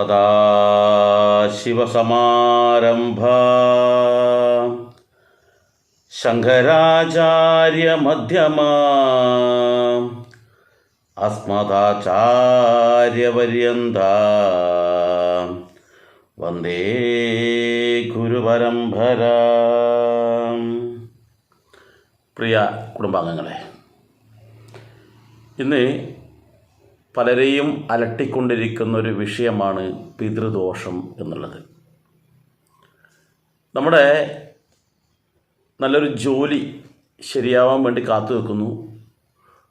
സദാശിവസമാരംഭ ശങ്കരാചാര്യമധ്യമ. അസ്മദാചാര്യപര്യന്ത. വന്ദേ ഗുരുപരമ്പര. പ്രിയ കുടുംബാംഗങ്ങളെ ഇന്ന് പലരെയും അലട്ടിക്കൊണ്ടിരിക്കുന്ന ഒരു വിഷയമാണ് പിതൃദോഷം എന്നുള്ളത്. നമ്മുടെ നല്ലൊരു ജോലി ശരിയാവാൻ വേണ്ടി കാത്തു വെക്കുന്നു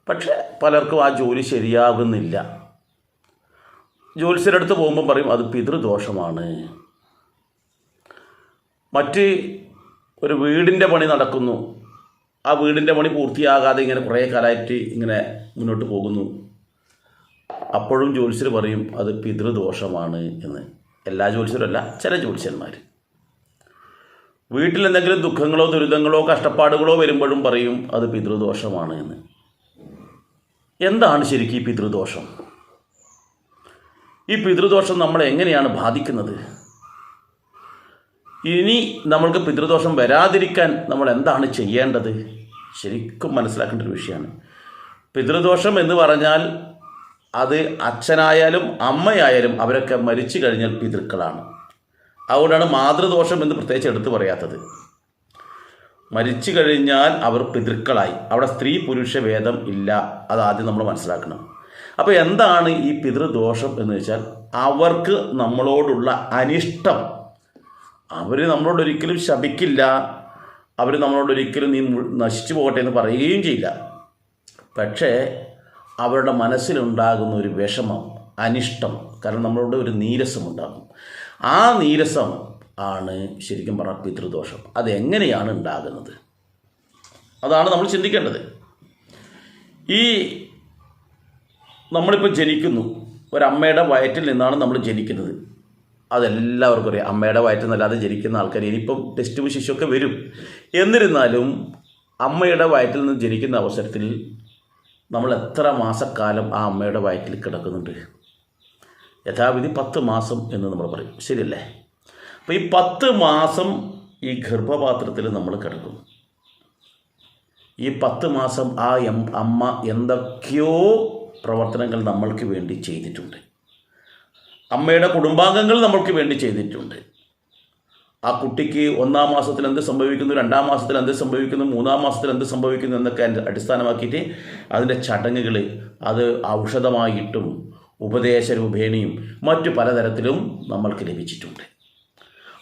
പക്ഷേ പലർക്കും ആ ജോലി ശരിയാകുന്നില്ല. ജ്യോത്സ്യരുടെ അടുത്ത് പോകുമ്പോൾ പറയും അത് പിതൃദോഷമാണ്. മറ്റ് ഒരു വീടിന്റെ പണി നടക്കുന്നു. ആ വീടിന്റെ പണി പൂർത്തിയാകാതെ ഇങ്ങനെ കുറേ കാലമായിട്ട് ഇങ്ങനെ മുന്നോട്ട് പോകുന്നു. അപ്പോഴും ജ്യോത്സ്യർ പറയും അത് പിതൃദോഷമാണ് എന്ന്. എല്ലാ ജ്യോത്സ്യരല്ല ചില ജ്യോത്സ്യന്മാർ വീട്ടിൽ എന്തെങ്കിലും ദുഃഖങ്ങളോ ദുരിതങ്ങളോ കഷ്ടപ്പാടുകളോ വരുമ്പോഴും പറയും അത് പിതൃദോഷമാണ് എന്ന്. എന്താണ് ശരിക്കും ഈ പിതൃദോഷം? ഈ പിതൃദോഷം നമ്മളെ എങ്ങനെയാണ് ബാധിക്കുന്നത്? ഇനി നമ്മൾക്ക് പിതൃദോഷം വരാതിരിക്കാൻ നമ്മൾ എന്താണ് ചെയ്യേണ്ടത്? ശരിക്കും മനസ്സിലാക്കേണ്ട ഒരു വിഷയമാണ്. പിതൃദോഷം എന്ന് പറഞ്ഞാൽ അത് അച്ഛനായാലും അമ്മയായാലും അവരൊക്കെ മരിച്ചു കഴിഞ്ഞാൽ പിതൃക്കളാണ്. അതുകൊണ്ടാണ് മാതൃദോഷം എന്ന് പ്രത്യേകിച്ച് എടുത്തു പറയാത്തത്. മരിച്ചു കഴിഞ്ഞാൽ അവർ പിതൃക്കളായി. അവിടെ സ്ത്രീ പുരുഷ ഭേദം ഇല്ല. അത് ആദ്യം നമ്മൾ മനസ്സിലാക്കണം. അപ്പോൾ എന്താണ് ഈ പിതൃദോഷം എന്ന് വെച്ചാൽ? അവർക്ക് നമ്മളോടുള്ള അനിഷ്ടം. അവർ നമ്മളോട് ഒരിക്കലും ശപിക്കില്ല. അവർ നമ്മളോട് ഒരിക്കലും നീ നശിച്ചു പോകട്ടെ എന്ന് പറയുകയും ചെയ്യില്ല. പക്ഷേ അവരുടെ മനസ്സിലുണ്ടാകുന്ന ഒരു വിഷമം അനിഷ്ടം കാരണം നമ്മളോട് ഒരു നീരസം ഉണ്ടാകും ആ നീരസം ആണ് ശരിക്കും പറഞ്ഞാൽ പിതൃദോഷം. അതെങ്ങനെയാണ് ഉണ്ടാകുന്നത്? അതാണ് നമ്മൾ ചിന്തിക്കേണ്ടത്. ഈ നമ്മളിപ്പോൾ ജനിക്കുന്നു. ഒരമ്മയുടെ വയറ്റിൽ നിന്നാണ് നമ്മൾ ജനിക്കുന്നത്. അതെല്ലാവർക്കും അറിയാം. അമ്മയുടെ വയറ്റിൽ നിന്നല്ലാതെ ജനിക്കുന്ന ആൾക്കാർ. ഇനിയിപ്പം ടെസ്റ്റ് ശിശുവൊക്കെ വരും. എന്നിരുന്നാലും അമ്മയുടെ വയറ്റിൽ നിന്ന് ജനിക്കുന്ന അവസരത്തിൽ നമ്മൾ എത്ര മാസക്കാലം ആ അമ്മയുടെ വയറ്റിൽ കിടക്കുന്നുണ്ട്? യഥാവിധി പത്ത് മാസം എന്ന് നമ്മൾ പറയും. ശരിയല്ലേ? അപ്പോൾ ഈ പത്ത് മാസം ഈ ഗർഭപാത്രത്തിൽ നമ്മൾ കിടക്കും. ഈ പത്ത് മാസം ആ എം അമ്മ എന്തൊക്കെയോ പ്രവർത്തനങ്ങൾ നമ്മൾക്ക് വേണ്ടി ചെയ്തിട്ടുണ്ട്. അമ്മയുടെ കുടുംബാംഗങ്ങൾ നമ്മൾക്ക് വേണ്ടി ചെയ്തിട്ടുണ്ട്. ആ കുട്ടിക്ക് ഒന്നാം മാസത്തിൽ എന്ത് സംഭവിക്കുന്നു രണ്ടാം മാസത്തിൽ എന്ത് സംഭവിക്കുന്നു മൂന്നാം മാസത്തിൽ എന്ത് സംഭവിക്കുന്നു എന്നൊക്കെ അടിസ്ഥാനമാക്കിയിട്ട് അതിന്റെ ചടങ്ങുകൾ അത് ഔഷധമായിട്ടും ഉപദേശ രൂപേണയും മറ്റു പലതരത്തിലും നമ്മൾക്ക് ലഭിച്ചിട്ടുണ്ട്.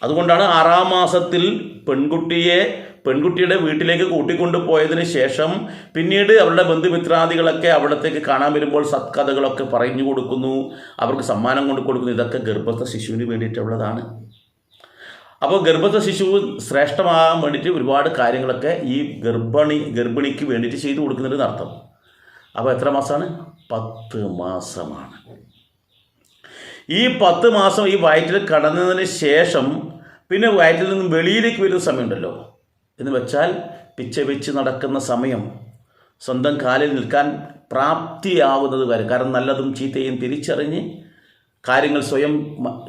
അതുകൊണ്ടാണ് ആറാം മാസത്തിൽ പെൺകുട്ടിയെ പെൺകുട്ടിയുടെ വീട്ടിലേക്ക് കൂട്ടിക്കൊണ്ടു പോയതിന് ശേഷം പിന്നീട് അവരുടെ ബന്ധുമിത്രാദികളൊക്കെ അവിടത്തേക്ക് കാണാൻ വരുമ്പോൾ സത്കഥകളൊക്കെ പറഞ്ഞു കൊടുക്കുന്നു അവർക്ക് സമ്മാനം കൊണ്ട് കൊടുക്കുന്നു. ഇതൊക്കെ ഗർഭസ്ഥ ശിശുവിന് വേണ്ടിയിട്ടുള്ളതാണ്. അപ്പോൾ ഗർഭത്തെ ശിശു ശ്രേഷ്ഠമാകാൻ വേണ്ടിയിട്ട് ഒരുപാട് കാര്യങ്ങളൊക്കെ ഈ ഗർഭിണി ഗർഭിണിക്ക് വേണ്ടിയിട്ട് ചെയ്തു കൊടുക്കുന്നുണ്ട് അർത്ഥം. അപ്പോൾ എത്ര മാസമാണ് പത്ത് മാസമാണ്. ഈ പത്ത് മാസം ഈ വയറ്റിൽ കടന്നതിന് ശേഷം പിന്നെ വയറ്റിൽ നിന്ന് വെളിയിലേക്ക് വരുന്ന സമയമുണ്ടല്ലോ. എന്ന് വെച്ചാൽ പിച്ച വെച്ച് നടക്കുന്ന സമയം സ്വന്തം കാലിൽ നിൽക്കാൻ പ്രാപ്തിയാവുന്നത് വരെ. കാരണം നല്ലതും ചീത്തയും തിരിച്ചറിഞ്ഞ് കാര്യങ്ങൾ സ്വയം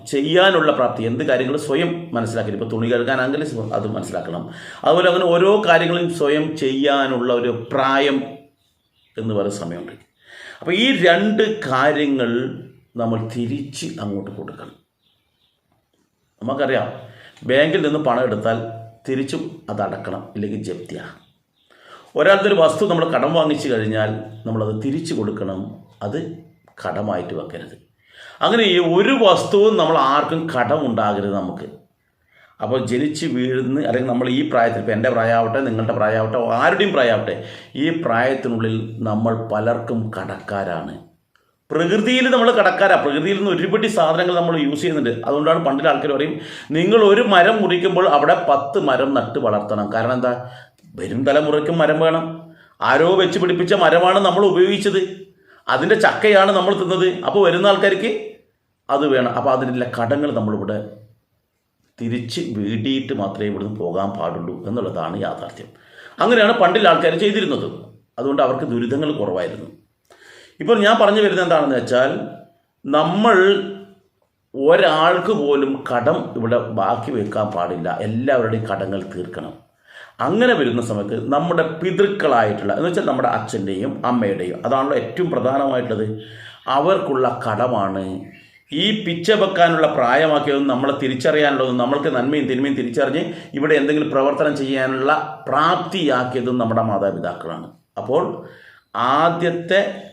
ചെയ്യാനുള്ള പ്രാപ്തി എന്ത് കാര്യങ്ങൾ സ്വയം മനസ്സിലാക്കി. ഇപ്പോൾ തുണി കഴുകാനാണെങ്കിൽ അത് മനസ്സിലാക്കണം. അതുപോലെ അങ്ങനെ ഓരോ കാര്യങ്ങളും സ്വയം ചെയ്യാനുള്ള ഒരു പ്രായം എന്ന് പറയുന്ന സമയമുണ്ട്. അപ്പോൾ ഈ രണ്ട് കാര്യങ്ങൾ നമ്മൾ തിരിച്ച് അങ്ങോട്ട് കൊടുക്കണം. നമുക്കറിയാം ബാങ്കിൽ നിന്ന് പണം എടുത്താൽ തിരിച്ചും അത് അടക്കണം ഇല്ലെങ്കിൽ ജപ്തിയാണ് ഒരാളുടെ ഒരു വസ്തു നമ്മൾ കടം വാങ്ങിച്ചു കഴിഞ്ഞാൽ നമ്മളത് തിരിച്ചു കൊടുക്കണം അത് കടമായിട്ട് വെക്കരുത്. അങ്ങനെ ഈ ഒരു വസ്തുവും നമ്മൾ ആർക്കും കടം ഉണ്ടാകരുത് നമുക്ക്. അപ്പോൾ ജനിച്ച് വീഴുന്ന അല്ലെങ്കിൽ നമ്മൾ ഈ പ്രായത്തിൽ ഇപ്പോൾ എന്റെ പ്രായമാവട്ടെ നിങ്ങളുടെ പ്രായമാവട്ടെ ആരുടെയും പ്രായമാവട്ടെ ഈ പ്രായത്തിനുള്ളിൽ നമ്മൾ പലർക്കും കടക്കാരാണ്. പ്രകൃതിയിൽ നമ്മൾ കടക്കാരാണ് പ്രകൃതിയിൽ നിന്ന് ഒരുപടി സാധനങ്ങൾ നമ്മൾ യൂസ് ചെയ്യുന്നുണ്ട്. അതുകൊണ്ടാണ് പണ്ടിലെ ആൾക്കാർ പറയും നിങ്ങൾ ഒരു മരം മുറിക്കുമ്പോൾ അവിടെ പത്ത് മരം നട്ട് വളർത്തണം. കാരണം എന്താ? വരും തലമുറയ്ക്കും മരം വേണം. ആരോ വെച്ച് പിടിപ്പിച്ച മരമാണ് നമ്മൾ ഉപയോഗിച്ചത്. അതിന്റെ ചക്കയാണ് നമ്മൾ തിന്നത്. അപ്പോൾ വരുന്ന ആൾക്കാർക്ക് അത് വേണം. അപ്പോൾ അതിനുള്ള കടങ്ങൾ നമ്മളിവിടെ തിരിച്ച് വീടിയിട്ട് മാത്രമേ ഇവിടുന്ന് പോകാൻ പാടുള്ളൂ എന്നുള്ളതാണ് യാഥാർത്ഥ്യം. അങ്ങനെയാണ് പണ്ടിൽ ആൾക്കാർ ചെയ്തിരുന്നത്. അതുകൊണ്ട് അവർക്ക് ദുരിതങ്ങൾ കുറവായിരുന്നു. ഇപ്പോൾ ഞാൻ പറഞ്ഞു വരുന്നത് എന്താണെന്ന് വെച്ചാൽ നമ്മൾ ഒരാൾക്ക് പോലും കടം ഇവിടെ ബാക്കി വെക്കാൻ പാടില്ല. എല്ലാവരുടെയും കടങ്ങൾ തീർക്കണം. അങ്ങനെ വരുന്ന സമയത്ത് നമ്മുടെ പിതൃക്കളായിട്ടുള്ള എന്ന് വെച്ചാൽ നമ്മുടെ അച്ഛന്റെയും അമ്മയുടെയും അതാണല്ലോ ഏറ്റവും പ്രധാനമായിട്ടുള്ളത് അവർക്കുള്ള കടമാണ് ഈ പിച്ച വെക്കാനുള്ള പ്രായമാക്കിയതും നമ്മളെ തിരിച്ചറിയാനുള്ളതും നമ്മൾക്ക് നന്മയും തിന്മയും തിരിച്ചറിഞ്ഞ് ഇവിടെ എന്തെങ്കിലും പ്രവർത്തനം ചെയ്യാനുള്ള പ്രാപ്തിയാക്കിയതും നമ്മുടെ മാതാപിതാക്കളാണ്. അപ്പോൾ ആദ്യത്തെ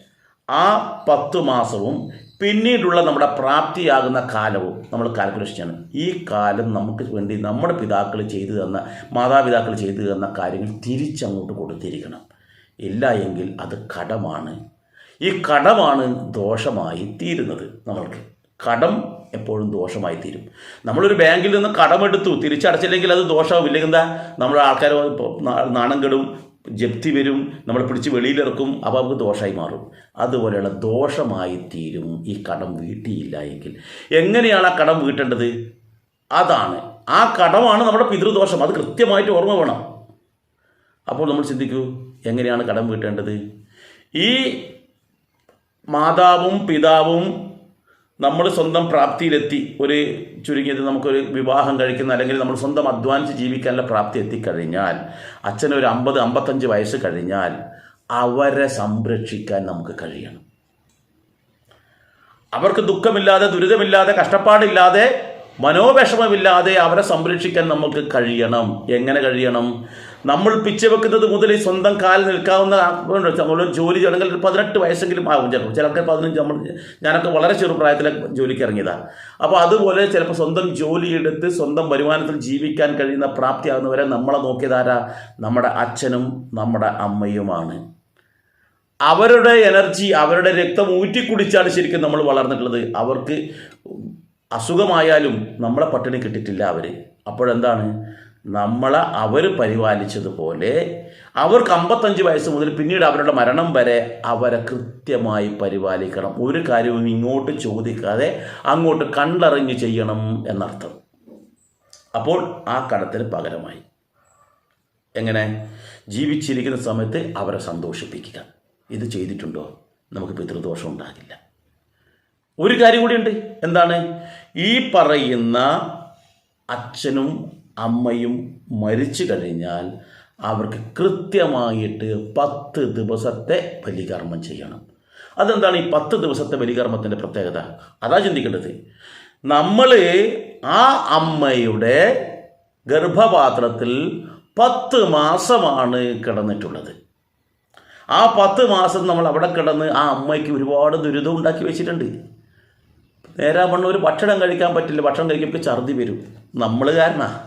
ആ പത്ത് മാസവും പിന്നീടുള്ള നമ്മുടെ പ്രാപ്തിയാകുന്ന കാലവും നമ്മൾ കാൽക്കുലേഷൻ ചെയ്യണം ഈ കാലം നമുക്ക് വേണ്ടി നമ്മുടെ പിതാക്കൾ ചെയ്തു തന്ന മാതാപിതാക്കൾ ചെയ്തു തന്ന കാര്യങ്ങൾ തിരിച്ചങ്ങോട്ട് കൊടുത്തിരിക്കണം. ഇല്ല എങ്കിൽ അത് കടമാണ്. ഈ കടമാണ് ദോഷമായി തീരുന്നത് നമ്മൾക്ക്. കടം എപ്പോഴും ദോഷമായി തീരും നമ്മളൊരു ബാങ്കിൽ നിന്ന് കടമെടുത്തു തിരിച്ചടച്ചില്ലെങ്കിൽ അത് ദോഷമാവും ഇല്ലെങ്കിൽ എന്താ? നമ്മുടെ ആൾക്കാർ നാണം കെടും ജപ്തി വരും നമ്മൾ പിടിച്ച് വെളിയിലിറക്കും അപ്പോൾ നമുക്ക് ദോഷമായി മാറും. അതുപോലെയുള്ള ദോഷമായി തീരും ഈ കടം വീട്ടിയില്ല എങ്കിൽ. എങ്ങനെയാണ് ആ കടം വീട്ടേണ്ടത്? അതാണ്. ആ കടമാണ് നമ്മുടെ പിതൃദോഷം. അത് കൃത്യമായിട്ട് ഓർമ്മ വേണം. അപ്പോൾ നമ്മൾ ചിന്തിക്കൂ എങ്ങനെയാണ് കടം വീട്ടേണ്ടത്? ഈ മാതാവും പിതാവും നമ്മൾ സ്വന്തം പ്രാപ്തിയിലെത്തി ഒരു ചുരുങ്ങിയത് നമുക്കൊരു വിവാഹം കഴിക്കുന്ന അല്ലെങ്കിൽ നമ്മൾ സ്വന്തം അധ്വാനിച്ച് ജീവിക്കാനുള്ള പ്രാപ്തി എത്തിക്കഴിഞ്ഞാൽ അച്ഛന് ഒരു അമ്പത് അമ്പത്തഞ്ച് വയസ്സ് കഴിഞ്ഞാൽ അവരെ സംരക്ഷിക്കാൻ നമുക്ക് കഴിയണം. അവർക്ക് ദുഃഖമില്ലാതെ ദുരിതമില്ലാതെ കഷ്ടപ്പാടില്ലാതെ മനോവിഷമമില്ലാതെ അവരെ സംരക്ഷിക്കാൻ നമുക്ക് കഴിയണം. എങ്ങനെ കഴിയണം? നമ്മൾ പിച്ചവെക്കുന്നത് മുതൽ സ്വന്തം കാലിൽ നിൽക്കാവുന്ന ജോലി ചെയ്യണമെങ്കിൽ ഒരു പതിനെട്ട് വയസ്സെങ്കിലും ആകും ചിലപ്പോൾ. ചിലർക്ക് പതിനഞ്ച് നമ്മൾ ഞാനൊക്കെ വളരെ ചെറുപ്രായത്തിൽ ജോലിക്ക് ഇറങ്ങിയതാണ് അപ്പോൾ അതുപോലെ ചിലപ്പോൾ സ്വന്തം ജോലിയെടുത്ത് സ്വന്തം വരുമാനത്തിൽ ജീവിക്കാൻ കഴിയുന്ന പ്രാപ്തിയാകുന്നവരെ നമ്മളെ നോക്കിയതാരാ? നമ്മുടെ അച്ഛനും നമ്മുടെ അമ്മയുമാണ്. അവരുടെ എനർജി അവരുടെ രക്തം ഊറ്റിക്കുടിച്ചാണ് ശരിക്കും നമ്മൾ വളർന്നിട്ടുള്ളത്. അവർക്ക് അസുഖമായാലും നമ്മളെ പട്ടിണി കിട്ടിയിട്ടില്ല അവർ അപ്പോഴെന്താണ്? നമ്മളെ അവർ പരിപാലിച്ചതുപോലെ അവർക്ക് അമ്പത്തഞ്ച് വയസ്സ് മുതൽ പിന്നീട് അവരുടെ മരണം വരെ അവരെ കൃത്യമായി പരിപാലിക്കണം. ഒരു കാര്യവും ഇങ്ങോട്ട് ചോദിക്കാതെ അങ്ങോട്ട് കണ്ടറിഞ്ഞ് ചെയ്യണം എന്നർത്ഥം. അപ്പോൾ ആ കടത്തിന് പകരമായി. എങ്ങനെ? ജീവിച്ചിരിക്കുന്ന സമയത്ത് അവരെ സന്തോഷിപ്പിക്കുക. ഇത് ചെയ്തിട്ടുണ്ടോ? നമുക്ക് പിതൃദോഷം ഉണ്ടാകില്ല. ഒരു കാര്യം കൂടിയുണ്ട് എന്താണ്? ഈ പറയുന്ന അച്ഛനും അമ്മയും മരിച്ചു കഴിഞ്ഞാൽ അവർക്ക് കൃത്യമായിട്ട് പത്ത് ദിവസത്തെ ബലികർമ്മം ചെയ്യണം. അതെന്താണ് ഈ പത്ത് ദിവസത്തെ ബലികർമ്മത്തിന്റെ പ്രത്യേകത? അതാ ചിന്തിക്കേണ്ടത്. നമ്മൾ ആ അമ്മയുടെ ഗർഭപാത്രത്തിൽ പത്ത് മാസമാണ് കിടന്നിട്ടുള്ളത്. ആ പത്ത് മാസം നമ്മൾ അവിടെ കിടന്ന് ആ അമ്മയ്ക്ക് ഒരുപാട് ദുരിതം ഉണ്ടാക്കി വെച്ചിട്ടുണ്ട്. നേരാവണ്ണം ഒരു ഭക്ഷണം കഴിക്കാൻ പറ്റില്ല. ഭക്ഷണം കഴിക്കുമ്പോൾ ഛർദി വരും. നമ്മൾ കാരണ.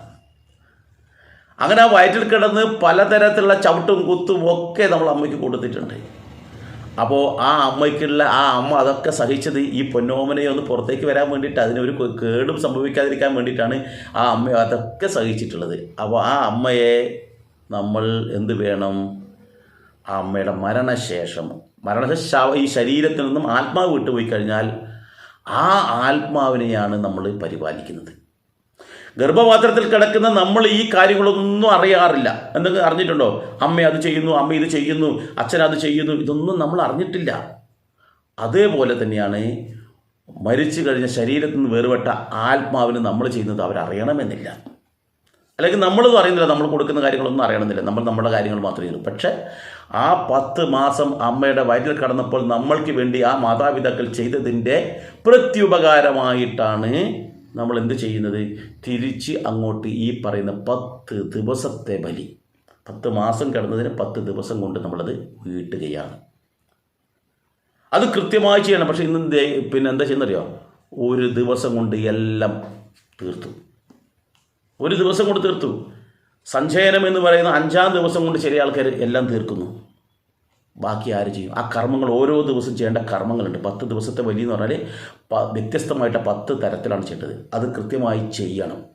അങ്ങനെ ആ വയറ്റിൽ കിടന്ന് പലതരത്തിലുള്ള ചവിട്ടും കുത്തും ഒക്കെ നമ്മൾ അമ്മയ്ക്ക് കൊടുത്തിട്ടുണ്ട്. അപ്പോൾ ആ അമ്മയ്ക്കുള്ള ആ അമ്മ അതൊക്കെ സഹിച്ചത് ഈ പൊന്നോമനെ ഒന്ന് പുറത്തേക്ക് വരാൻ വേണ്ടിയിട്ട് അതിനൊരു കേടും സംഭവിക്കാതിരിക്കാൻ വേണ്ടിയിട്ടാണ് ആ അമ്മ അതൊക്കെ സഹിച്ചിട്ടുള്ളത്. അപ്പോൾ ആ അമ്മയെ നമ്മൾ എന്ത് വേണം? ആ അമ്മയുടെ മരണശേഷം മരണശേഷം ഈ ശരീരത്തിൽ നിന്നും ആത്മാവ് വിട്ടുപോയി കഴിഞ്ഞാൽ ആ ആത്മാവിനെയാണ് നമ്മൾ പരിപാലിക്കുന്നത്. ഗർഭപാത്രത്തിൽ കിടക്കുന്ന നമ്മൾ ഈ കാര്യങ്ങളൊന്നും അറിയാറില്ല. എന്തെങ്കിലും അറിഞ്ഞിട്ടുണ്ടോ? അമ്മ അത് ചെയ്യുന്നു അമ്മ ഇത് ചെയ്യുന്നു അച്ഛൻ അത് ചെയ്യുന്നു ഇതൊന്നും നമ്മൾ അറിഞ്ഞിട്ടില്ല. അതേപോലെ തന്നെയാണ് മരിച്ചു കഴിഞ്ഞ ശരീരത്തിൽ നിന്ന് വേർപെട്ട ആത്മാവിന് നമ്മൾ ചെയ്യുന്നത് അവരറിയണമെന്നില്ല. അല്ലെങ്കിൽ നമ്മൾ അറിയുന്നില്ല നമ്മൾ കൊടുക്കുന്ന കാര്യങ്ങളൊന്നും അറിയണമെന്നില്ല. നമ്മൾ നമ്മുടെ കാര്യങ്ങൾ മാത്രമേ ചെയ്യൂ പക്ഷേ ആ പത്ത് മാസം അമ്മയുടെ വയറ്റിൽ കടന്നപ്പോൾ നമ്മൾക്ക് വേണ്ടി ആ മാതാപിതാക്കൾ ചെയ്തതിന്റെ പ്രത്യുപകാരമായിട്ടാണ് നമ്മൾ എന്ത് ചെയ്യുന്നത്? തിരിച്ച് അങ്ങോട്ട് ഈ പറയുന്ന പത്ത് ദിവസത്തെ ബലി. പത്ത് മാസം കിടന്നതിന് പത്ത് ദിവസം കൊണ്ട് നമ്മളത് വീട്ടുകയാണ്. അത് കൃത്യമായി ചെയ്യണം. പക്ഷേ ഇന്ന് പിന്നെ എന്താ ചെയ്യുന്നറിയോ? ഒരു ദിവസം കൊണ്ട് എല്ലാം തീർത്തു. ഒരു ദിവസം കൊണ്ട് തീർത്തു. സഞ്ചയനം എന്ന് പറയുന്ന അഞ്ചാം ദിവസം കൊണ്ട് ചില ആൾക്കാർ എല്ലാം തീർക്കുന്നു. ബാക്കി ആര് ചെയ്യും? ആ കർമ്മങ്ങൾ ഓരോ ദിവസം ചെയ്യേണ്ട കർമ്മങ്ങളുണ്ട്. പത്ത് ദിവസത്തെ വലിയ എന്ന് പറഞ്ഞാൽ വ്യത്യസ്തമായിട്ട് പത്ത് തരത്തിലാണ് ചെയ്യേണ്ടത്. അത് കൃത്യമായി ചെയ്യണം.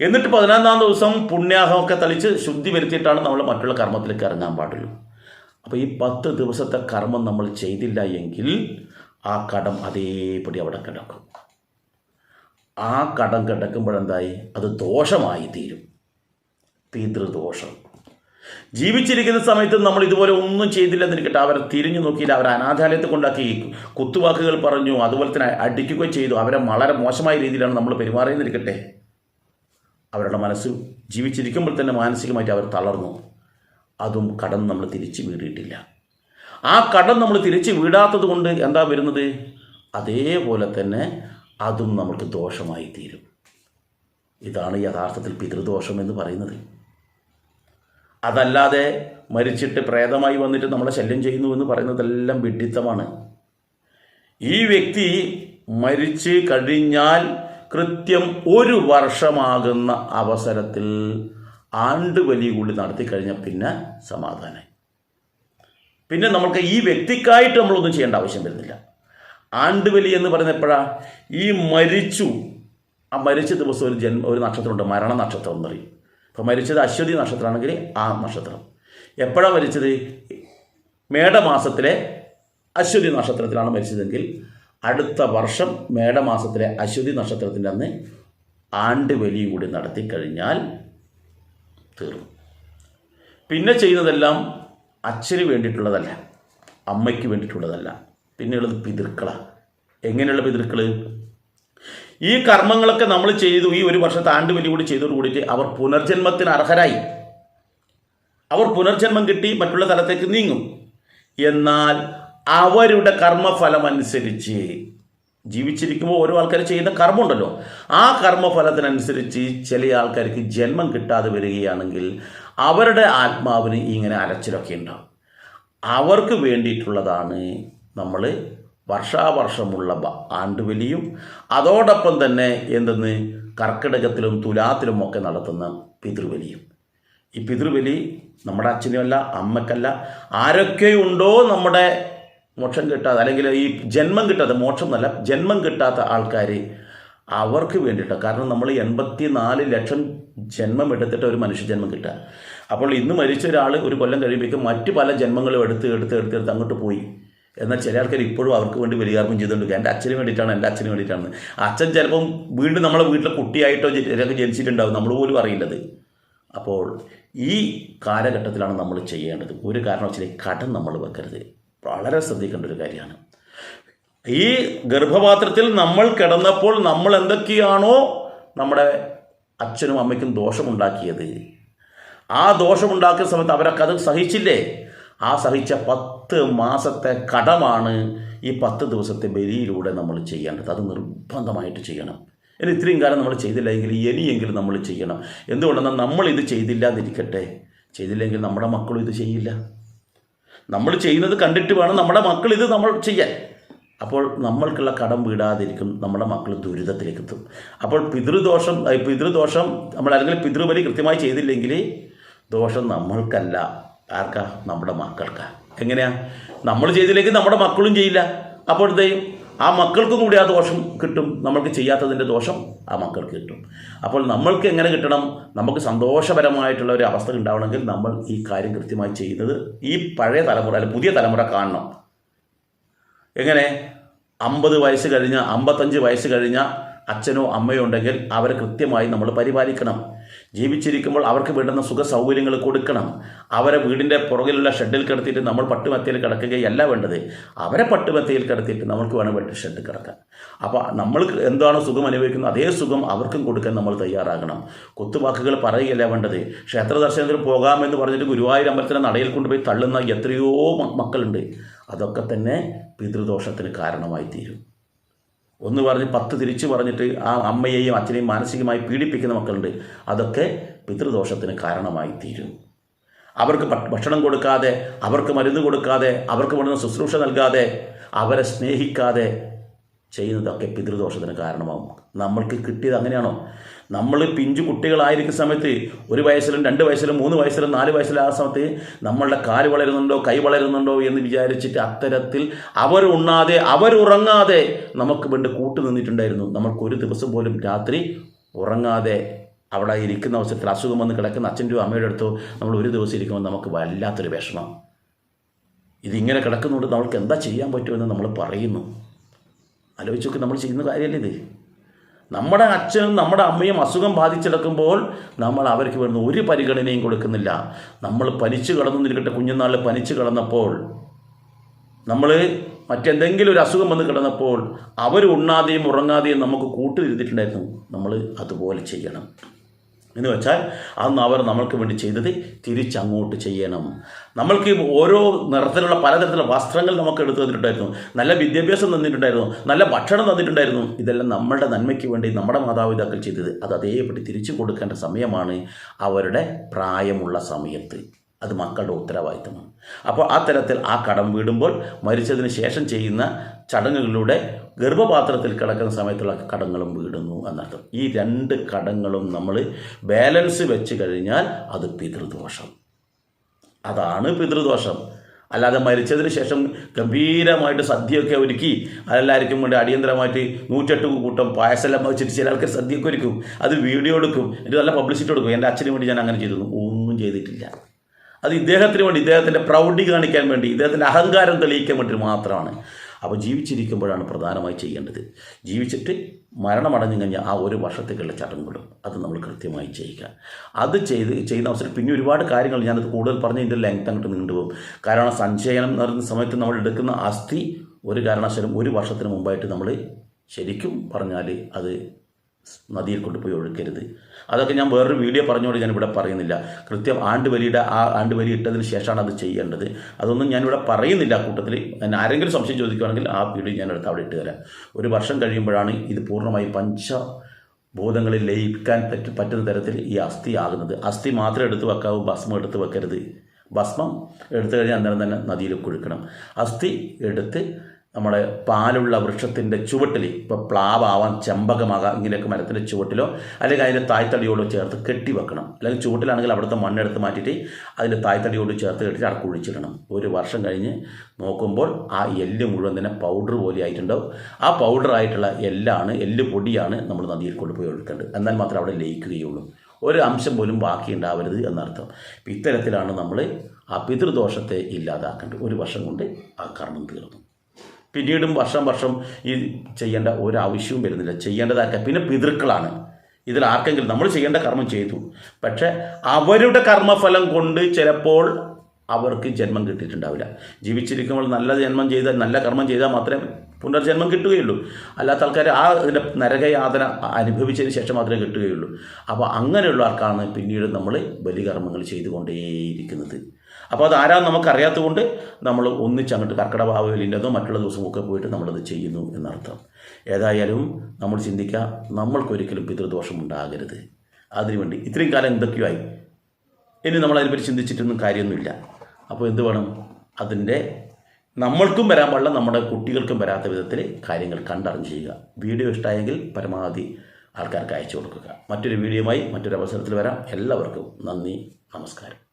എന്നിട്ട് പതിനൊന്നാം ദിവസം പുണ്യാഹമൊക്കെ തളിച്ച് ശുദ്ധി വരുത്തിയിട്ടാണ് നമ്മൾ മറ്റുള്ള കർമ്മത്തിലേക്ക് ഇറങ്ങാൻ പാടുള്ളൂ. അപ്പോൾ ഈ പത്ത് ദിവസത്തെ കർമ്മം നമ്മൾ ചെയ്തില്ല എങ്കിൽ ആ കടം അതേപടി അവിടെ കിടക്കും. ആ കടം കിടക്കുമ്പോഴെന്തായി? അത് ദോഷമായി തീരും. പിതൃദോഷം. ജീവിച്ചിരിക്കുന്ന സമയത്ത് നമ്മൾ ഇതുപോലെ ഒന്നും ചെയ്തില്ലെന്ന് എനിക്കിട്ട് അവരെ തിരിഞ്ഞു നോക്കിയില്ല. അവരെ അനാഥാലയത്ത് കൊണ്ടാക്കി കുത്തുവാക്കുകൾ പറഞ്ഞു അതുപോലെ തന്നെ അടിക്കുകയും ചെയ്തു. അവരെ വളരെ മോശമായ രീതിയിലാണ് നമ്മൾ പെരുമാറിയെന്നിരിക്കട്ടെ അവരുടെ മനസ്സ് ജീവിച്ചിരിക്കുമ്പോൾ തന്നെ മാനസികമായിട്ട് അവർ തളർന്നു. അതും കടം നമ്മൾ തിരിച്ച് വീടിയിട്ടില്ല. ആ കടം നമ്മൾ തിരിച്ച് വീടാത്തത് കൊണ്ട് എന്താ വരുന്നത്? അതേപോലെ തന്നെ അതും നമുക്ക് ദോഷമായി തീരും. ഇതാണ് യഥാർത്ഥത്തിൽ പിതൃദോഷം എന്ന് പറയുന്നത്. അതല്ലാതെ മരിച്ചിട്ട് പ്രേതമായി വന്നിട്ട് നമ്മളെ ശല്യം ചെയ്യുന്നു എന്ന് പറയുന്നതെല്ലാം വിഡിത്തമാണ്. ഈ വ്യക്തി മരിച്ച് കഴിഞ്ഞാൽ കൃത്യം ഒരു വർഷമാകുന്ന അവസരത്തിൽ ആണ്ടുവലി കൂടി നടത്തി കഴിഞ്ഞാൽ പിന്നെ സമാധാനം പിന്നെ നമ്മൾക്ക് ഈ വ്യക്തിക്കായിട്ട് നമ്മളൊന്നും ചെയ്യേണ്ട ആവശ്യം വരുന്നില്ല. ആണ്ടുവലി എന്ന് പറയുന്നത് എപ്പോഴാ? ഈ മരിച്ചു. ആ മരിച്ച ദിവസം ഒരു ജന്മ ഒരു നക്ഷത്രമുണ്ട്. മരണ നക്ഷത്രം എന്ന് ഇപ്പോൾ മരിച്ചത് അശ്വതി നക്ഷത്രമാണെങ്കിൽ ആ നക്ഷത്രം. എപ്പോഴാണ് മരിച്ചത്? മേടമാസത്തിലെ അശ്വതി നക്ഷത്രത്തിലാണ് മരിച്ചതെങ്കിൽ അടുത്ത വർഷം മേടമാസത്തിലെ അശ്വതി നക്ഷത്രത്തിന്റെ അന്ന് ആണ്ട് വലി കൂടി നടത്തി കഴിഞ്ഞാൽ തീർന്നു. പിന്നെ ചെയ്യുന്നതെല്ലാം അച്ഛന് വേണ്ടിയിട്ടുള്ളതല്ല അമ്മയ്ക്ക് വേണ്ടിയിട്ടുള്ളതല്ല. പിന്നെയുള്ളത് പിതൃക്കളാണ് എങ്ങനെയുള്ള പിതൃക്കൾ ഈ കർമ്മങ്ങളൊക്കെ നമ്മൾ ചെയ്തു ഈ ഒരു വർഷത്തെ ആണ്ടുവലി കൂടി ചെയ്തോട് കൂടിയിട്ട് അവർ പുനർജന്മത്തിന് അർഹരായി. അവർ പുനർജന്മം കിട്ടി മറ്റുള്ള തലത്തേക്ക് നീങ്ങും. എന്നാൽ അവരുടെ കർമ്മഫലം അനുസരിച്ച് ജീവിച്ചിരിക്കുമ്പോൾ ഓരോ ആൾക്കാർ ചെയ്യുന്ന കർമ്മമുണ്ടല്ലോ. ആ കർമ്മഫലത്തിനനുസരിച്ച് ചില ആൾക്കാർക്ക് ജന്മം കിട്ടാതെ വരികയാണെങ്കിൽ അവരുടെ ആത്മാവിന് ഇങ്ങനെ അലച്ചിലൊക്കെ ഉണ്ടാവും. അവർക്ക് വേണ്ടിയിട്ടുള്ളതാണ് നമ്മൾ വർഷാവർഷമുള്ള ആണ്ടുവലിയും അതോടൊപ്പം തന്നെ എന്തെന്ന് കർക്കിടകത്തിലും തുലാത്തിലും ഒക്കെ നടത്തുന്ന പിതൃവലിയും ഈ പിതൃബലി നമ്മുടെ അച്ഛനുമല്ല അമ്മക്കല്ല ആരൊക്കെയുണ്ടോ നമ്മുടെ മോക്ഷം കിട്ടാതെ അല്ലെങ്കിൽ ഈ ജന്മം കിട്ടാതെ മോക്ഷം എന്നല്ല ജന്മം കിട്ടാത്ത ആൾക്കാർ അവർക്ക് വേണ്ടിയിട്ട്. കാരണം നമ്മൾ എൺപത്തി നാല് ലക്ഷം ജന്മം എടുത്തിട്ട് ഒരു മനുഷ്യ ജന്മം കിട്ടുക. അപ്പോൾ ഇന്ന് മരിച്ച ഒരാൾ ഒരു കൊല്ലം കഴിയുമ്പോഴേക്കും മറ്റു പല ജന്മങ്ങളും എടുത്ത് എടുത്ത് എടുത്ത് എടുത്ത് അങ്ങോട്ട് പോയി. എന്നാൽ ചില ആൾക്കാർ ഇപ്പോഴും അവർക്ക് വേണ്ടി വലിയാർക്കും ചെയ്തുകൊണ്ട് എന്റെ അച്ഛന് വേണ്ടിയിട്ടാണ് എന്റെ അച്ഛന് വേണ്ടിയിട്ടാണ്. അച്ഛൻ ചിലപ്പം വീണ്ടും നമ്മളെ വീട്ടിലെ കുട്ടിയായിട്ടോ ചിലർക്ക് ജനിച്ചിട്ടുണ്ടാവും. നമ്മൾ പോലും അറിയില്ലത്. അപ്പോൾ ഈ കാലഘട്ടത്തിലാണ് നമ്മൾ ചെയ്യേണ്ടത്. ഒരു കാരണവശാലും കടം നമ്മൾ വെക്കരുത്. വളരെ ശ്രദ്ധിക്കേണ്ട ഒരു കാര്യമാണ്. ഈ ഗർഭപാത്രത്തിൽ നമ്മൾ കിടന്നപ്പോൾ നമ്മൾ എന്തൊക്കെയാണോ നമ്മുടെ അച്ഛനും അമ്മയ്ക്കും ദോഷമുണ്ടാക്കിയത്. ആ ദോഷമുണ്ടാക്കിയ സമയത്ത് അവരൊക്കെ അത് സഹിച്ചില്ലേ? ആ സഹിച്ച പത്ത് മാസത്തെ കടമാണ് ഈ പത്ത് ദിവസത്തെ ബലിയിലൂടെ നമ്മൾ ചെയ്യേണ്ടത്. അത് നിർബന്ധമായിട്ട് ചെയ്യണം. ഇനി ഇത്രയും കാലം നമ്മൾ ചെയ്തില്ലെങ്കിൽ ഇനിയെങ്കിലും നമ്മൾ ചെയ്യണം. എന്തുകൊണ്ടെന്നാൽ നമ്മൾ ഇത് ചെയ്തില്ല എന്നിരിക്കട്ടെ ചെയ്തില്ലെങ്കിൽ നമ്മുടെ മക്കളും ഇത് ചെയ്യില്ല. നമ്മൾ ചെയ്യുന്നത് കണ്ടിട്ട് വേണം നമ്മുടെ മക്കൾ ഇത് നമ്മൾ ചെയ്യാൻ. അപ്പോൾ നമ്മൾക്കുള്ള കടം വീടാതിരിക്കും നമ്മുടെ മക്കൾ ദുരിതത്തിലേക്ക് എത്തും. അപ്പോൾ പിതൃദോഷം പിതൃദോഷം നമ്മൾ അല്ലെങ്കിൽ പിതൃബലി കൃത്യമായി ചെയ്തില്ലെങ്കിൽ ദോഷം നമ്മൾക്കല്ല. ആർക്കാ? നമ്മുടെ മക്കൾക്കാ. എങ്ങനെയാ? നമ്മൾ ചെയ്തില്ലെങ്കിൽ നമ്മുടെ മക്കളും ചെയ്യില്ല. അപ്പോഴത്തേയും ആ മക്കൾക്കും കൂടി ആ ദോഷം കിട്ടും. നമ്മൾക്ക് ചെയ്യാത്തതിന്റെ ദോഷം ആ മക്കൾക്ക് കിട്ടും. അപ്പോൾ നമ്മൾക്ക് എങ്ങനെ കിട്ടണം? നമുക്ക് സന്തോഷപരമായിട്ടുള്ള ഒരു അവസ്ഥ ഉണ്ടാവണമെങ്കിൽ നമ്മൾ ഈ കാര്യം കൃത്യമായി ചെയ്യുന്നത് ഈ പഴയ തലമുറ അല്ലെങ്കിൽ പുതിയ തലമുറ കാണണം. എങ്ങനെ? അമ്പത് വയസ്സ് കഴിഞ്ഞ അമ്പത്തഞ്ച് വയസ്സ് കഴിഞ്ഞ അച്ഛനോ അമ്മയോ ഉണ്ടെങ്കിൽ അവരെ കൃത്യമായി നമ്മൾ പരിപാലിക്കണം. ജീവിച്ചിരിക്കുമ്പോൾ അവർക്ക് വേണ്ടുന്ന സുഖ സൗകര്യങ്ങൾ കൊടുക്കണം. അവരെ വീടിന്റെ പുറകിലുള്ള ഷെഡിൽ കിടത്തിയിട്ട് നമ്മൾ പട്ടുമത്തയിൽ കിടക്കുകയല്ല വേണ്ടത്. അവരെ പട്ടുമത്തയിൽ കിടത്തിയിട്ട് നമുക്ക് വേണം വേണ്ട ഷെഡ് കിടക്കാൻ. അപ്പോൾ നമ്മൾ എന്താണ് സുഖം അനുഭവിക്കുന്നത്? അതേ സുഖം അവർക്കും കൊടുക്കാൻ നമ്മൾ തയ്യാറാകണം. കുത്തുവാക്കുകൾ പറയുകയല്ല വേണ്ടത്. ക്ഷേത്ര ദർശനത്തിന് പോകാമെന്ന് പറഞ്ഞിട്ട് ഗുരുവായൂർ അമ്പലത്തിന്റെ നടയിൽ കൊണ്ടുപോയി തള്ളുന്ന എത്രയോ മക്കളുണ്ട്. അതൊക്കെ തന്നെ പിതൃദോഷത്തിന് കാരണമായി തീരും. ഒന്ന് പറഞ്ഞ് പത്ത് തിരിച്ചു പറഞ്ഞിട്ട് ആ അമ്മയെയും അച്ഛനെയും മാനസികമായി പീഡിപ്പിക്കുന്ന മക്കളുണ്ട്. അതൊക്കെ പിതൃദോഷത്തിന് കാരണമായി തീരും. അവർക്ക് ഭക്ഷണം കൊടുക്കാതെ അവർക്ക് മരുന്ന് കൊടുക്കാതെ അവർക്ക് വേണ്ടുന്ന ശുശ്രൂഷ നൽകാതെ അവരെ സ്നേഹിക്കാതെ ചെയ്യുന്നതൊക്കെ പിതൃദോഷത്തിന് കാരണമാകും നമ്മൾക്ക് കിട്ടിയത് അങ്ങനെയാണോ? നമ്മൾ പിഞ്ചു കുട്ടികളായിരിക്കുന്ന സമയത്ത് ഒരു വയസ്സിലും രണ്ട് വയസ്സിലും മൂന്ന് വയസ്സിലും നാല് വയസ്സിലും ആ സമയത്ത് നമ്മളുടെ കാൽ വളരുന്നുണ്ടോ കൈ വളരുന്നുണ്ടോ എന്ന് വിചാരിച്ചിട്ട് അത്തരത്തിൽ അവരുണ്ണാതെ അവരുറങ്ങാതെ നമുക്ക് വേണ്ടി കൂട്ടു നിന്നിട്ടുണ്ടായിരുന്നു. നമ്മൾക്കൊരു ദിവസം പോലും രാത്രി ഉറങ്ങാതെ അവിടെ ഇരിക്കുന്ന അവസരത്തിൽ അസുഖം വന്ന് കിടക്കുന്ന അച്ഛന്റെയോ അമ്മയുടെ അടുത്തോ നമ്മൾ ഒരു ദിവസം ഇരിക്കുമ്പോൾ നമുക്ക് വല്ലാത്തൊരു വിഷമം. ഇതിങ്ങനെ കിടക്കുന്നുണ്ട് നമ്മൾക്ക് എന്താ ചെയ്യാൻ പറ്റുമെന്ന് നമ്മൾ പറയുന്നു. ആലോചിച്ചൊക്കെ നമ്മൾ ചെയ്യുന്ന കാര്യമല്ലേ ഇത്? നമ്മുടെ അച്ഛനും നമ്മുടെ അമ്മയും അസുഖം ബാധിച്ചെടുക്കുമ്പോൾ നമ്മൾ അവർക്ക് വരുന്ന ഒരു പരിഗണനയും കൊടുക്കുന്നില്ല. നമ്മൾ പനിച്ചു കിടന്നിരിക്കട്ടെ കുഞ്ഞുനാളിൽ പനിച്ചു കിടന്നപ്പോൾ. നമ്മൾ മറ്റെന്തെങ്കിലും ഒരു അസുഖം വന്ന് കിടന്നപ്പോൾ അവർ ഉണ്ണാതെയും ഉറങ്ങാതെയും നമുക്ക് കൂട്ടിലിരുത്തിയിട്ടുണ്ടായിരുന്നു. നമ്മൾ അതുപോലെ ചെയ്യണം. എന്ന് വെച്ചാൽ അന്ന് അവർ നമ്മൾക്ക് വേണ്ടി ചെയ്തത് തിരിച്ചങ്ങോട്ട് ചെയ്യണം. നമ്മൾക്ക് ഓരോ നിറത്തിലുള്ള പലതരത്തിലുള്ള വസ്ത്രങ്ങൾ നമുക്ക് എടുത്തു തന്നിട്ടുണ്ടായിരുന്നു. നല്ല വിദ്യാഭ്യാസം തന്നിട്ടുണ്ടായിരുന്നു. നല്ല ഭക്ഷണം തന്നിട്ടുണ്ടായിരുന്നു. ഇതെല്ലാം നമ്മളുടെ നന്മയ്ക്ക് വേണ്ടി നമ്മുടെ മാതാപിതാക്കൾ ചെയ്തത്. അത് അതേപടി തിരിച്ചു കൊടുക്കേണ്ട സമയമാണ് അവരുടെ പ്രായമുള്ള സമയത്ത്. അത് മക്കളുടെ ഉത്തരവാദിത്തമാണ്. അപ്പോൾ ആ തരത്തിൽ ആ കടം വീടുമ്പോൾ മരിച്ചതിന് ശേഷം ചെയ്യുന്ന ചടങ്ങുകളിലൂടെ ഗർഭപാത്രത്തിൽ കിടക്കുന്ന സമയത്തുള്ള കടങ്ങളും വീടുന്നു എന്നർത്ഥം. ഈ രണ്ട് കടങ്ങളും നമ്മൾ ബാലൻസ് വെച്ച് കഴിഞ്ഞാൽ അത് പിതൃദോഷം. അതാണ് പിതൃദോഷം. അല്ലാതെ മരിച്ചതിന് ശേഷം ഗംഭീരമായിട്ട് സദ്യയൊക്കെ ഒരുക്കി അതെല്ലാവർക്കും വേണ്ടി അടിയന്തരമായിട്ട് നൂറ്റെട്ട് കൂട്ടം പായസമെല്ലാം വെച്ചിട്ട് ചില ആൾക്കാർ സദ്യയൊക്കെ ഒരുക്കും. അത് വീഡിയോ എടുക്കും. എന്നിട്ട് നല്ല പബ്ലിസിറ്റി കൊടുക്കും. എന്റെ അച്ഛന് വേണ്ടി ഞാൻ അങ്ങനെ ചെയ്തിരുന്നു. ഒന്നും ചെയ്തിട്ടില്ല. അത് ഇദ്ദേഹത്തിന് വേണ്ടി ഇദ്ദേഹത്തിന്റെ പ്രൗഢി കാണിക്കാൻ വേണ്ടി ഇദ്ദേഹത്തിന്റെ അഹങ്കാരം തെളിയിക്കാൻ വേണ്ടി മാത്രമാണ്. അപ്പോൾ ജീവിച്ചിരിക്കുമ്പോഴാണ് പ്രധാനമായി ചെയ്യേണ്ടത്. ജീവിച്ചിട്ട് മരണമടഞ്ഞു കഴിഞ്ഞാൽ ആ ഒരു വർഷത്തേക്കുള്ള ചടങ്ങുകളും അത് നമ്മൾ കൃത്യമായി ചെയ്യുക അത് ചെയ്ത് ചെയ്യുന്ന അവസരം പിന്നെ ഒരുപാട് കാര്യങ്ങൾ ഞാനത് കൂടുതൽ പറഞ്ഞ് ഇതിന്റെ ലെങ്ത് അങ്ങോട്ട് നീണ്ടുപോകും കാരണം സഞ്ചയനം എന്ന് പറയുന്ന സമയത്ത് നമ്മൾ എടുക്കുന്ന അസ്ഥി ഒരു കാരണവശാലും ഒരു വർഷത്തിന് മുമ്പായിട്ട് നമ്മൾ ശരിക്കും പറഞ്ഞാൽ അത് നദിയിൽ കൊണ്ടുപോയി ഒഴുക്കരുത്. അതൊക്കെ ഞാൻ വേറൊരു വീഡിയോ പറഞ്ഞുകൊണ്ട് ഇവിടെ പറയുന്നില്ല. കൃത്യം ആണ്ടുവലിയുടെ ആ ആണ്ടുവലി ഇട്ടതിന് ശേഷമാണ് അത് ചെയ്യേണ്ടത്. അതൊന്നും ഞാനിവിടെ പറയുന്നില്ല കൂട്ടത്തിൽ. ഞാൻ ആരെങ്കിലും സംശയം ചോദിക്കുകയാണെങ്കിൽ ആ വീഡിയോ ഞാൻ എടുത്ത് അവിടെ ഇട്ട് തരാം ഒരു വർഷം കഴിയുമ്പോഴാണ് ഇത് പൂർണമായി പഞ്ച ബോധങ്ങളിൽ ലയിക്കാൻ പറ്റ പറ്റുന്ന തരത്തിൽ ഈ അസ്ഥി ആകുന്നത്. അസ്ഥി മാത്രം എടുത്ത് വെക്കാവൂ ഭസ്മം എടുത്ത് വെക്കരുത്. ഭസ്മം എടുത്തു കഴിഞ്ഞാൽ അന്നേരം തന്നെ നദിയിൽ കുഴുക്കണം അസ്ഥി എടുത്ത് നമ്മുടെ പാലുള്ള വൃക്ഷത്തിന്റെ ചുവട്ടിൽ ഇപ്പോൾ പ്ലാവാവാം ചെമ്പകമാകാം ഇങ്ങനെയൊക്കെ മരത്തിന്റെ ചുവട്ടിലോ അല്ലെങ്കിൽ അതിന്റെ തായ്തടിയോടോ ചേർത്ത് കെട്ടി വെക്കണം. അല്ലെങ്കിൽ ചുവട്ടിലാണെങ്കിൽ അവിടുത്തെ മണ്ണെടുത്ത് മാറ്റിയിട്ട് അതിന്റെ തായ്തടിയോട് ചേർത്ത് കെട്ടി അവിടെ കുഴിച്ചിടണം. ഒരു വർഷം കഴിഞ്ഞ് നോക്കുമ്പോൾ ആ എല്ല് മുഴുവൻ തന്നെ പൗഡർ പോലെ ആയിട്ടുണ്ടാവും. ആ പൗഡർ ആയിട്ടുള്ള എല്ലാണ് എല്ല് പൊടിയാണ് നമ്മൾ നദിയിൽ കൊണ്ടുപോയി ഒഴുക്കേണ്ടത്. എന്നാൽ മാത്രമേ അവിടെ ലയിക്കുകയുള്ളൂ. ഒരു അംശം പോലും ബാക്കി ഉണ്ടാവരുത് എന്നർത്ഥം. ഇത്തരത്തിലാണ് നമ്മൾ ആ പിതൃദോഷത്തെ ഇല്ലാതാക്കേണ്ടത്. ഒരു വർഷം കൊണ്ട് ആ കർമ്മം തീർന്നു. പിന്നീടും വർഷം വർഷം ഈ ചെയ്യേണ്ട ഒരാവശ്യവും വരുന്നില്ല. ചെയ്യേണ്ടതാക്കുക പിന്നെ പിതൃക്കളാണ്. ഇതിൽ ആർക്കെങ്കിലും നമ്മൾ ചെയ്യേണ്ട കർമ്മം ചെയ്തു. പക്ഷേ അവരുടെ കർമ്മഫലം കൊണ്ട് ചിലപ്പോൾ അവർക്ക് ജന്മം കിട്ടിയിട്ടുണ്ടാവില്ല. ജീവിച്ചിരിക്കുമ്പോൾ നല്ല ജന്മം ചെയ്താൽ നല്ല കർമ്മം ചെയ്താൽ മാത്രമേ പുനർജന്മം കിട്ടുകയുള്ളൂ. അല്ലാത്ത ആൾക്കാർ ആ ഇതിന്റെ നരകയാതന അനുഭവിച്ചതിന് ശേഷം മാത്രമേ കിട്ടുകയുള്ളൂ. അപ്പോൾ അങ്ങനെയുള്ള ആൾക്കാണ് പിന്നീട് നമ്മൾ ബലികർമ്മങ്ങൾ ചെയ്തുകൊണ്ടേയിരിക്കുന്നത്. അപ്പോൾ അത് ആരാന്ന് നമുക്കറിയാത്തതുകൊണ്ട് നമ്മൾ ഒന്നിച്ചങ്ങോട്ട് കർക്കിടഭാവലിന്റെതോ മറ്റുള്ള ദിവസമൊക്കെ പോയിട്ട് നമ്മളത് ചെയ്യുന്നു എന്നർത്ഥം. ഏതായാലും നമ്മൾ ചിന്തിക്കുക നമ്മൾക്കൊരിക്കലും പിതൃദോഷം ഉണ്ടാകരുത് അതിനുവേണ്ടി ഇത്രയും കാലം എന്തൊക്കെയായി? ഇനി നമ്മൾ അതിനെപ്പറ്റി ചിന്തിച്ചിട്ടൊന്നും കാര്യമൊന്നുമില്ല. അപ്പോൾ എന്ത് വേണം? അതിന്റെ നമ്മൾക്കും വരാൻ പാടില്ല നമ്മുടെ കുട്ടികൾക്കും വരാത്ത വിധത്തിൽ കാര്യങ്ങൾ കണ്ടറിഞ്ഞ് ചെയ്യുക വീഡിയോ ഇഷ്ടമായെങ്കിൽ പരമാവധി ആൾക്കാർക്ക് അയച്ചു കൊടുക്കുക. മറ്റൊരു വീഡിയോയുമായി മറ്റൊരു അവസരത്തിൽ വരാം. എല്ലാവർക്കും നന്ദി നമസ്കാരം.